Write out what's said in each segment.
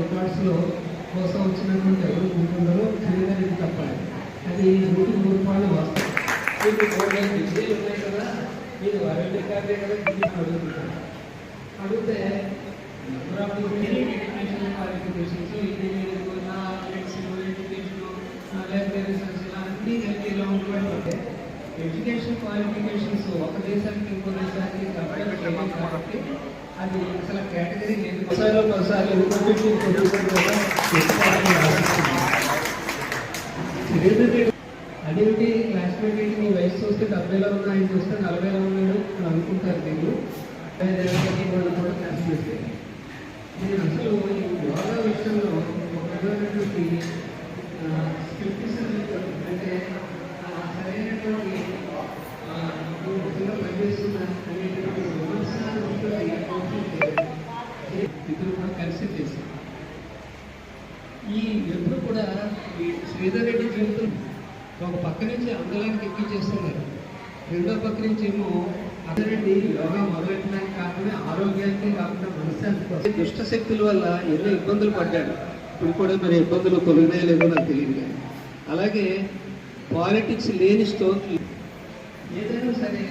రికార్డ్స్లో కోసం వచ్చినటువంటి ఎవరు ఉంటుందో శ్రీధర్ ఇది తప్పాలి అది నూటి రూపాయలు వస్తాయి మీకు కోట్ల డిగ్రీలు ఉన్నాయి కదా మీరు వరల్డ్ రికార్డే కదా గిన్నెస్ అడుగుతున్నారు అడిగితే number of education qualifications engineering నా మెడిసిన్ ఎడ్యుకేషన్ లేకపోతే రీసెర్చ్ ఎడ్యుకేషన్ క్వాలిఫికేషన్స్ ఒక దేశానికి ఇంకో దేశానికి కంపేర్ కాబట్టి అది అసలు కేటగిరీ ఒకసారి ఒకసారి ఇంకొకటి కూడా క్లాస్మేట్ ఏంటి నీ వయసు చూస్తే డెబ్బైలో ఉన్న ఆయన చూస్తే నలభైలో ఉన్నాడు అని అనుకుంటారు మీరు. వాళ్ళు కూడా క్లాస్మేట్ నేను అసలు ఈ యోగా విషయంలో ఒక విధమైనటువంటి అంటే సరైనటువంటి ఆ, ఈ వృత్తిలో పనిచేస్తున్న అనేటువంటి విమర్శనాత్మక ఇద్దరు కూడా కలిసి చేశారు ఈ ఎప్పుడు కూడా ఈ శ్రీధర్ రెడ్డి జీవితం ఒక పక్క నుంచి అందలానికి ఎక్కించేస్తున్నారు రెండో పక్క నుంచి ఏమో అదరెడ్డి యోగా మొదలెట్టడానికి కాకుండా ఆరోగ్యానికి కాకుండా మనశ్శాంతి దుష్ట శక్తుల వల్ల ఎన్నో ఇబ్బందులు పడ్డాడు. ఇప్పుడు కూడా మరి ఇబ్బందులు తొలగినాయో లేదో నాకు తెలియదు కానీ. అలాగే పాలిటిక్స్ లేని స్టోన్లు ఏదైనా సరే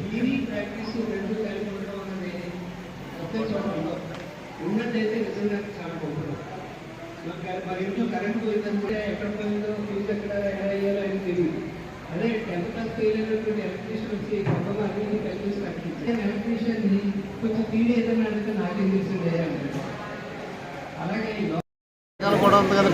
థియరీ ప్రాక్టీస్ రెండు కలిగి ఉండడం అనేది ఒకే చోట ఉన్నట్టయితే నిజంగా చాలా గొప్పది ఇంట్లో కరెంట్ పోయిందని కూడా ఎక్కడ పోయిందో ఫ్యూజ్ ఎక్కడ ఎలా అయ్యాలో అని తెలియదు అదే టెన్త్ క్లాస్ వెళ్ళినటువంటి ఎలక్ట్రీషియన్ వచ్చి కొంతమంది అన్ని కలిసి కట్టించాను ఎలక్ట్రీషియన్ని కొంచెం తీడి ఏదైనా అడిగితే నాకేం తెలిసిందే అంటాడు అలాగే కూడా ఉంది కదా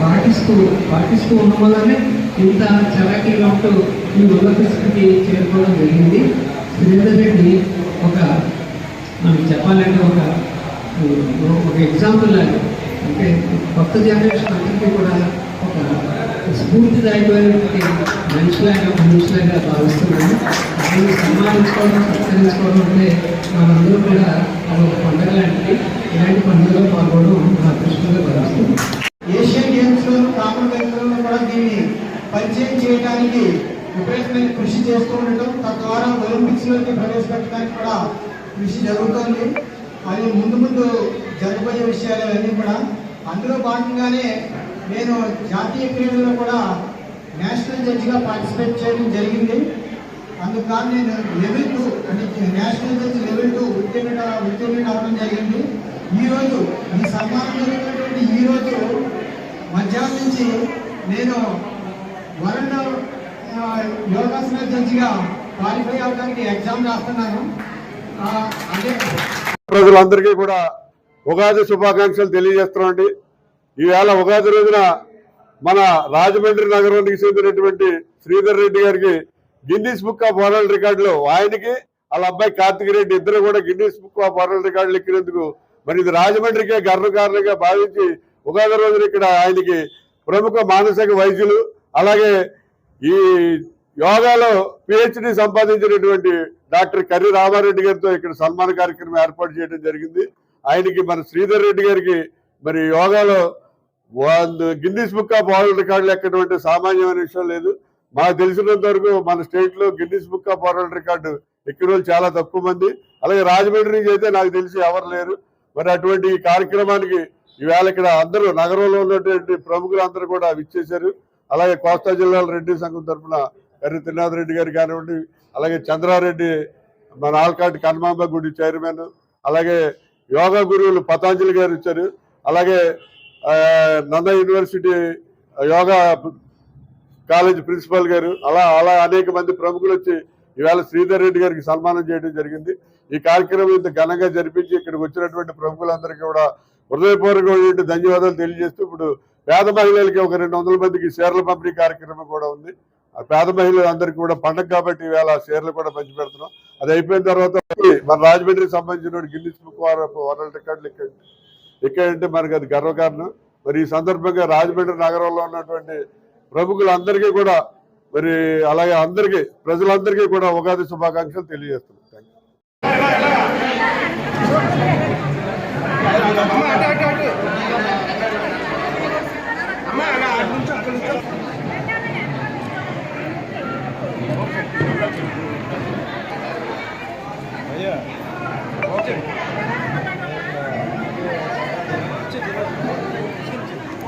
పాటిస్తూ పాటిస్తూ ఉండడం వల్లనే ఇంత చలాకీగా ఉంటూ ఈ ఉన్నత స్థితికి చేరుకోవడం జరిగింది. శ్రీధర్ రెడ్డి ఒక మనకి చెప్పాలంటే ఒక ఒక ఎగ్జాంపుల్ లాగా. అంటే కొత్త జనరేషన్ అందరికీ కూడా ఒక స్ఫూర్తిదాయకమైనటువంటి మనిషిలాగా మనిషిలాగా భావిస్తున్నాను. దాన్ని సన్మానించుకోవడం సత్కరించుకోవడం అంటే మనందరూ కూడా అది ఒక పండుగ లాంటిది. ఇలాంటి పండుగలో పాల్గొనడం నా అదృష్టంగా భావిస్తుంది ఏషియన్ గేమ్స్లో కూడా దీన్ని పరిచయం చేయడానికి విపరీతమైన కృషి చేస్తూ ఉండటం తద్వారా ఒలింపిక్స్లోకి ప్రవేశపెట్టడానికి కూడా కృషి జరుగుతోంది. అది ముందు ముందు జరగబోయే విషయాలు అన్నీ కూడా. అందులో భాగంగానే నేను జాతీయ క్రీడల్లో కూడా నేషనల్ జడ్జిగా పార్టిసిపేట్ చేయడం జరిగింది. అందుకు కాదు నేను లెవెల్ టూ అంటే నేషనల్ జడ్జి లెవెల్ టూ ఉత్తీర్ణ ఉత్తీర్ణ అవడం జరిగింది. ఈ రోజు ఈ సన్మానం జరిగినటువంటి ఈ రోజు మధ్యాహ్నం నుంచి నేను వరల్డ్ యోగాసన జడ్జిగా క్వాలిఫై అవడానికి ఎగ్జామ్ రాస్తున్నాను. అదే ప్రజలందరికీ కూడా ఉగాది శుభాకాంక్షలు తెలియజేస్తున్నామండి. ఈవేళ ఉగాది రోజున మన రాజమండ్రి నగరానికి చెందినటువంటి శ్రీధర్ రెడ్డి గారికి గిన్నీస్ బుక్ ఆఫ్ వరల్డ్ రికార్డులో ఆయనకి వాళ్ళ అబ్బాయి కార్తిక్ రెడ్డి ఇద్దరు కూడా గిన్నీస్ బుక్ ఆఫ్ వరల్డ్ రికార్డులు ఎక్కినందుకు మరి ఇది రాజమండ్రికే గర్వకారణంగా భావించి ఉగాది రోజున ఇక్కడ ఆయనకి ప్రముఖ మానసిక వైద్యులు అలాగే ఈ యోగాలో పిహెచ్డి సంపాదించినటువంటి డాక్టర్ కర్రి రామారెడ్డి గారితో ఇక్కడ సన్మాన కార్యక్రమం ఏర్పాటు చేయడం జరిగింది. ఆయనకి మన శ్రీధర్ రెడ్డి గారికి మరి యోగాలో గిన్నీస్ బుక్ ఆఫ్ వరల్డ్ రికార్డులు ఎక్కటువంటి సామాన్యమైన విషయం లేదు. మాకు తెలిసినంత వరకు మన స్టేట్లో బుక్ ఆఫ్ వరల్డ్ రికార్డు ఎక్కిన చాలా తక్కువ మంది. అలాగే రాజమండ్రి నుంచి అయితే నాకు తెలిసి ఎవరు లేరు. మరి అటువంటి ఈ కార్యక్రమానికి ఈవేళ ఇక్కడ అందరూ నగరంలో ఉన్నటువంటి ప్రముఖులందరూ కూడా విచ్చేశారు. అలాగే కోస్తా జిల్లాల రెడ్డి సంఘం తరఫున కర్రి త్రినాథ్ రెడ్డి గారు కానివ్వండి అలాగే చంద్రారెడ్డి మన ఆల్కాటి కన్మాంబ గుడి చైర్మన్ అలాగే యోగా గురువులు పతాంజలి గారు ఇచ్చారు. అలాగే Nanda university yoga college principal గారు అలా అలా అనేక మంది ప్రముఖులు వచ్చి ఈవేళ శ్రీధర్ రెడ్డి గారికి సన్మానం చేయడం జరిగింది. ఈ కార్యక్రమం ఇంత ఘనంగా జరిపించి ఇక్కడికి వచ్చినటువంటి ప్రముఖులందరికీ కూడా హృదయపూర్వకమైన ధన్యవాదాలు తెలియజేస్తూ ఇప్పుడు పేద మహిళలకి ఒక రెండు వందల మందికి షేర్ల పంపిణీ కార్యక్రమం కూడా ఉంది. ఆ పేద మహిళలందరికీ కూడా పండగ కాబట్టి ఈవేళ చీరలు షేర్లు కూడా పంచి పెడుతున్నాం అది అయిపోయిన తర్వాత మన రాజమండ్రికి సంబంధించిన గిన్నిస్ బుక్ వరల్డ్ రికార్డులు ఇక్కడ ఎక్కడంటే మనకి అది గర్వకారణం. మరి ఈ సందర్భంగా రాజమండ్రి నగరంలో ఉన్నటువంటి ప్రముఖులందరికీ కూడా మరి అలాగే అందరికీ ప్రజలందరికీ కూడా ఉగాది శుభాకాంక్షలు తెలియజేస్తున్నాం. థ్యాంక్